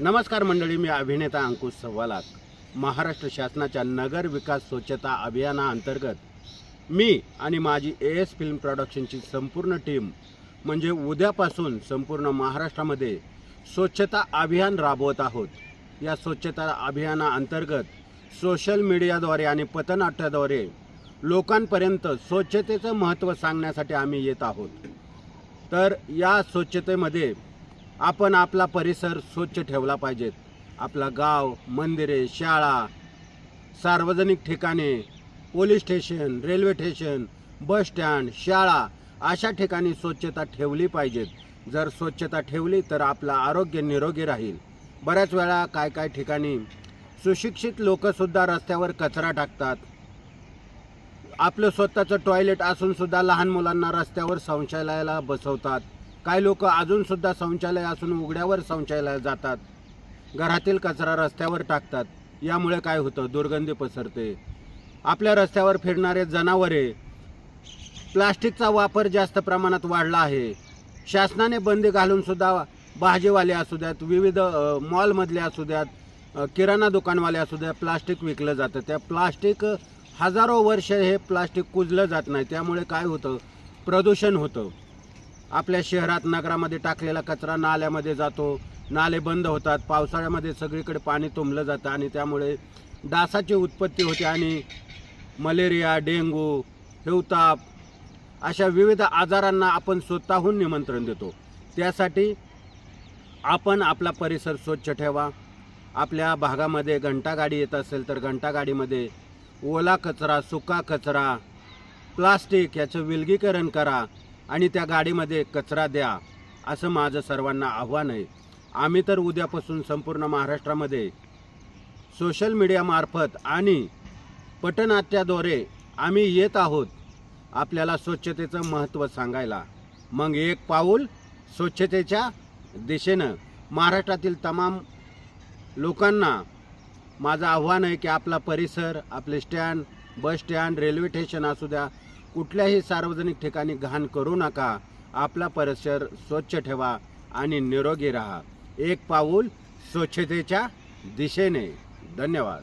नमस्कार मंडळी मी अभिनेता अंकुश सव्वालाक महाराष्ट्र शासनाच्या नगर विकास स्वच्छता अभियानाअंतर्गत मी आणि माझी ए एस फिल्म प्रॉडक्शनची संपूर्ण टीम म्हणजे उद्यापासून संपूर्ण महाराष्ट्रामध्ये स्वच्छता अभियान राबवत आहोत. या स्वच्छता अभियानाअंतर्गत सोशल मीडियाद्वारे आणि पथनाट्याद्वारे लोकांपर्यंत स्वच्छतेचं महत्त्व सांगण्यासाठी आम्ही येत आहोत. तर या स्वच्छतेमध्ये आपण आपला परिसर स्वच्छ ठेवला पाहिजेत. आपला गाव मंदिरे शाळा सार्वजनिक ठिकाणे police station railway station bus stand शाळा अशा ठिकाणी स्वच्छता ठेवली पाहिजेत. जर स्वच्छता ठेवली तर आपलं आरोग्य निरोगी राहील. बऱ्याच वेळा काय काय ठिकाणी सुशिक्षित लोकंसुद्धा रस्त्यावर कचरा टाकतात. आपलं स्वतःचं टॉयलेट असूनसुद्धा लहान मुलांना रस्त्यावर शौचालयाला बसवतात. काही लोक अजूनसुद्धा शौचालय असून उघड्यावर शौचालयात जातात. घरातील कचरा रस्त्यावर टाकतात. यामुळे काय होतं? दुर्गंधी पसरते. आपल्या रस्त्यावर फिरणारे जनावरे प्लास्टिकचा वापर जास्त प्रमाणात वाढला आहे. शासनाने बंदी घालूनसुद्धा भाजीवाले असू द्यात विविध मॉलमधले असू द्यात किराणा दुकानवाले असू द्या प्लास्टिक विकलं जातं. त्या प्लास्टिक हजारो वर्ष हे प्लास्टिक कुजलं जात नाही. त्यामुळे काय होतं? प्रदूषण होतं. आपल्या शहरात नगरामध्ये टाकलेला कचरा नाल्यामध्ये जातो. नाले बंद होतात. पावसाळ्यामध्ये सगळीकडे पाणी तुंबलं जातं आणि त्यामुळे डासाची उत्पत्ती होते आणि मलेरिया डेंगू हिवताप अशा विविध आजारांना आपण स्वतःहून निमंत्रण देतो. त्यासाठी आपण आपला परिसर स्वच्छ ठेवा. आपल्या भागामध्ये घंटागाडी येत असेल तर घंटागाडीमध्ये ओला कचरा सुका कचरा प्लास्टिक याचं विलगीकरण करा. आणि त्या गाडीमध्ये कचरा द्या असं माझं सर्वांना आव्हान आहे. आम्ही तर उद्यापासून संपूर्ण महाराष्ट्रामध्ये सोशल मीडियामार्फत आणि पटनाट्याद्वारे आम्ही येत आहोत आपल्याला स्वच्छतेचं महत्त्व सांगायला. मग एक पाऊल स्वच्छतेच्या दिशेनं. महाराष्ट्रातील तमाम लोकांना माझं आव्हान आहे की आपला परिसर आपले stand bus stand railway station असू द्या कुठल्याही सार्वजनिक ठिकाणी घाण करू नका. आपला परिसर स्वच्छ ठेवा आणि निरोगी राहा. एक पाऊल स्वच्छतेच्या दिशेने. धन्यवाद.